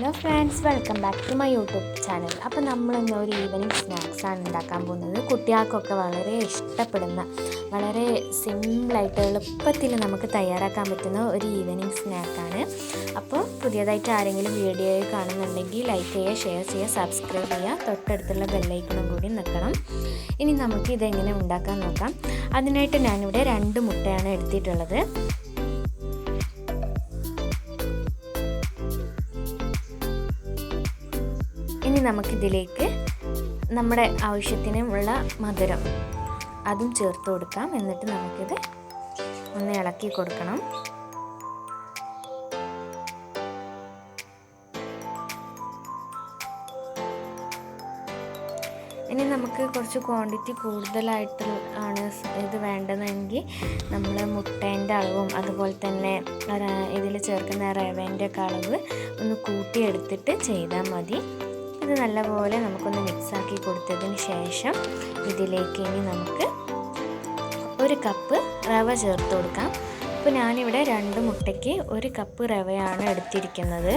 Hello friends welcome back to my YouTube channel അപ്പോൾ നമ്മൾ ഇന്ന് ഒരു ഈവനിങ് സ്നാക്സാണ് ഉണ്ടാക്കാൻ പോകുന്നത്. കുട്ടികൾക്കൊക്കെ വളരെ ഇഷ്ടപ്പെടുന്ന വളരെ സിമ്പിളായിട്ട് എളുപ്പത്തിൽ നമുക്ക് തയ്യാറാക്കാൻ പറ്റുന്ന ഒരു ഈവനിങ് സ്നാക്കാണ് അപ്പോൾ പുതിയതായിട്ട് ആരെങ്കിലും വീഡിയോ കാണുന്നുണ്ടെങ്കിൽ ലൈക്ക് ചെയ്യുക ഷെയർ ചെയ്യുക സബ്സ്ക്രൈബ് ചെയ്യുക. തൊട്ടടുത്തുള്ള ബെല്ലൈക്കണും കൂടി നിൽക്കണം. ഇനി നമുക്ക് ഇതെങ്ങനെ ഉണ്ടാക്കാൻ നോക്കാം. അതിനായിട്ട് ഞാനിവിടെ രണ്ട് മുട്ടയാണ് എടുത്തിട്ടുള്ളത്. ഇനി നമുക്കിതിലേക്ക് നമ്മുടെ ആവശ്യത്തിനുള്ള മധുരം അതും ചേർത്ത് കൊടുക്കാം. എന്നിട്ട് നമുക്കിത് ഒന്ന് ഇളക്കി കൊടുക്കണം. ഇനി നമുക്ക് കുറച്ച് ക്വാണ്ടിറ്റി കൂടുതലായിട്ട് ആണ് ഇത് വേണ്ടതെങ്കിൽ നമ്മൾ മുട്ടേന്റെ അളവും അതുപോലെ തന്നെ ഇതിൽ ചേർക്കുന്ന റവേന്റെ ഒക്കെ അളവ് ഒന്ന് കൂട്ടിയെടുത്തിട്ട് ചെയ്താൽ മതി. ഇത് നല്ലപോലെ നമുക്കൊന്ന് മിക്സാക്കി കൊടുത്തതിന് ശേഷം ഇതിലേക്ക് ഇനി നമുക്ക് ഒരു കപ്പ് റവ ചേർത്ത് കൊടുക്കാം. അപ്പോൾ ഞാനിവിടെ രണ്ട് മുട്ടയ്ക്ക് ഒരു കപ്പ് റവയാണ് എടുത്തിരിക്കുന്നത്.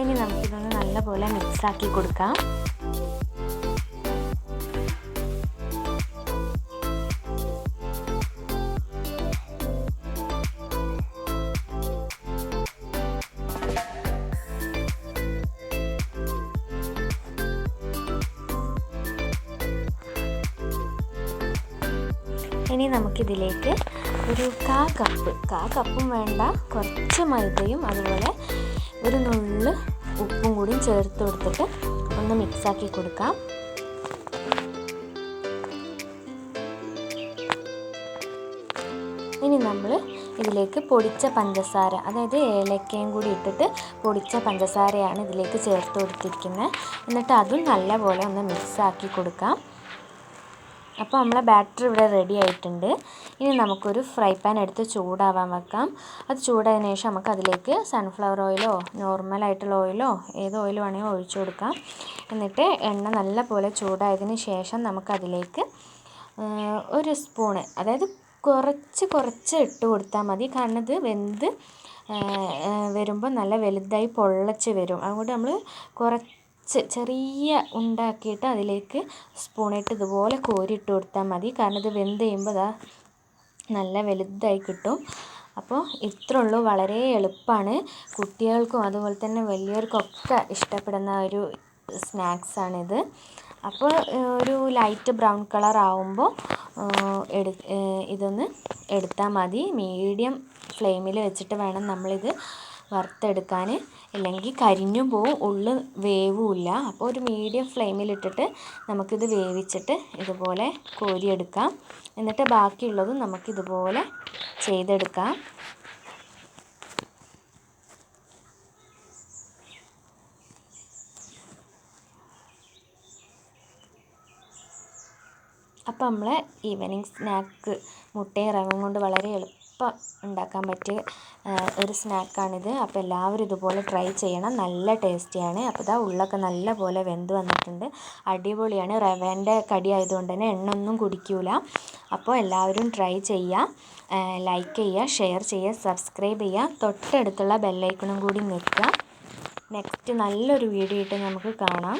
ഇനി നമുക്കിതൊന്ന് നല്ലപോലെ മിക്സാക്കി കൊടുക്കാം. ഇനി നമുക്കിതിലേക്ക് ഒരു കാ കപ്പ്. കാ കപ്പും വേണ്ട. കുറച്ച് മൈദയും അതുപോലെ ഒരു നുള്ള് ഉപ്പും കൂടി ചേർത്ത് കൊടുത്തിട്ട് ഒന്ന് മിക്സാക്കി കൊടുക്കാം. ഇനി നമ്മൾ ഇതിലേക്ക് പൊടിച്ച പഞ്ചസാര അതായത് ഏലക്കയും കൂടി ഇട്ടിട്ട് പൊടിച്ച പഞ്ചസാരയാണ് ഇതിലേക്ക് ചേർത്ത് കൊടുത്തിരിക്കുന്നത്. എന്നിട്ട് അതും നല്ലപോലെ ഒന്ന് മിക്സാക്കി കൊടുക്കാം. അപ്പോൾ നമ്മളെ ബാറ്റർ ഇവിടെ റെഡി ആയിട്ടുണ്ട്. ഇനി നമുക്കൊരു ഫ്രൈ പാൻ എടുത്ത് ചൂടാവാൻ വെക്കാം. അത് ചൂടായതിനു ശേഷം നമുക്ക് അതിലേക്ക് സൺഫ്ലവർ ഓയിലോ നോർമലായിട്ടുള്ള ഓയിലോ ഏത് ഓയിൽ വേണമെങ്കിൽ ഒഴിച്ചു കൊടുക്കാം. എന്നിട്ട് എണ്ണ നല്ല പോലെ ചൂടായതിന് ശേഷം നമുക്കതിലേക്ക് ഒരു സ്പൂണ് അതായത് കുറച്ച് കുറച്ച് ഇട്ട് കൊടുത്താൽ മതി. കാരണം ഇത് വെന്ത് വരുമ്പോൾ നല്ല വലുതായി പൊള്ളച്ച് വരും. അതുകൊണ്ട് നമ്മൾ കുറച്ച് ചെറിയ ഉണ്ടാക്കിയിട്ട് അതിലേക്ക് സ്പൂണിട്ട് ഇതുപോലെ കോരിയിട്ട് കൊടുത്താൽ മതി. കാരണം ഇത് വെന്ത് കഴിയുമ്പോൾ അതാ നല്ല വലുതായി കിട്ടും. അപ്പോൾ ഇത്രേ ഉള്ളൂ. വളരെ എളുപ്പമാണ്. കുട്ടികൾക്കും അതുപോലെ തന്നെ വലിയവർക്കൊക്കെ ഇഷ്ടപ്പെടുന്ന ഒരു സ്നാക്സാണിത് അപ്പോൾ ഒരു ലൈറ്റ് ബ്രൗൺ കളർ ആവുമ്പോൾ എടു ഇതൊന്ന് എടുത്താൽ മതി. മീഡിയം ഫ്ലെയിമിൽ വെച്ചിട്ട് വേണം നമ്മളിത് വറുത്തെടുക്കാൻ ഇല്ലെങ്കിൽ കരിഞ്ഞും പോവും ഉള്ളു വേവുമില്ല അപ്പോൾ ഒരു മീഡിയം ഫ്ലെയിമിലിട്ടിട്ട് നമുക്കിത് വേവിച്ചിട്ട് ഇതുപോലെ കോരിയെടുക്കാം. എന്നിട്ട് ബാക്കിയുള്ളതും നമുക്കിതുപോലെ ചെയ്തെടുക്കാം. അപ്പം നമ്മളെ ഈവനിങ് സ്നാക്ക് മുട്ടയും റവയും കൊണ്ട് വളരെ എളുപ്പം. ഉണ്ടാക്കാൻ പറ്റിയ ഒരു സ്നാക്കാണിത്. അപ്പോൾ എല്ലാവരും ഇതുപോലെ ട്രൈ ചെയ്യണം. നല്ല ടേസ്റ്റിയാണ്. അപ്പോൾ ഇതാ ഉള്ളൊക്കെ നല്ല പോലെ വെന്ത് വന്നിട്ടുണ്ട്. അടിപൊളിയാണ്. റവേന്റെ കടി ആയതുകൊണ്ട് തന്നെ എണ്ണ ഒന്നും കുടിക്കൂല. അപ്പോൾ എല്ലാവരും ട്രൈ ചെയ്യുക. ലൈക്ക് ചെയ്യുക ഷെയർ ചെയ്യുക സബ്സ്ക്രൈബ് ചെയ്യുക. തൊട്ടടുത്തുള്ള ബെല്ലൈക്കണും കൂടി നിൽക്കുക നെക്സ്റ്റ് നല്ലൊരു വീഡിയോ ആയിട്ട് നമുക്ക് കാണാം.